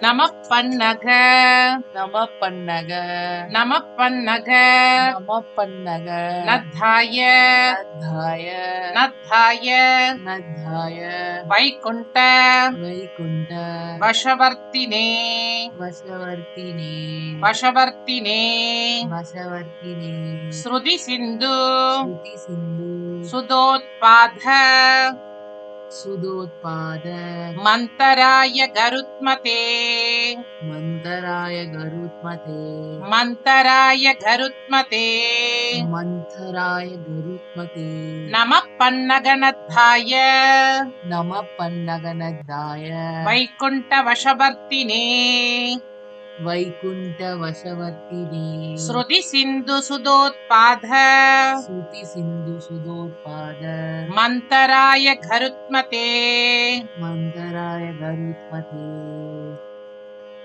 நம பன்னக நம பன்னக நம பன்னக நம பன்னக நத்தாய நத்தாய நத்தாய நத்தாய வைகுண்ட வைகுண்ட வசவர்த்தினே வசவர்த்தினே வசவர்த்தினே வசவர்த்தினே ஸ்ருதி சிந்து ஸ்ருதி சிந்து சுதோத்பாத सुदोत्पाद मन्तराय गरुत्मते मन्तराय गरुत्मते मन्तराय गरुत्मते मन्थराय गरुत्मते नमः पन्नगणद्धाय नमः पन्नगणद्धाय वैकुण्ठवशवर्तिने वैकुंठ वशवर्ती श्रुति सिंधु सुदोत्पाद श्रुति सिंधु सुदोत्पाद मंत्राय घरुत्मते। मंत्राय गरुत्मते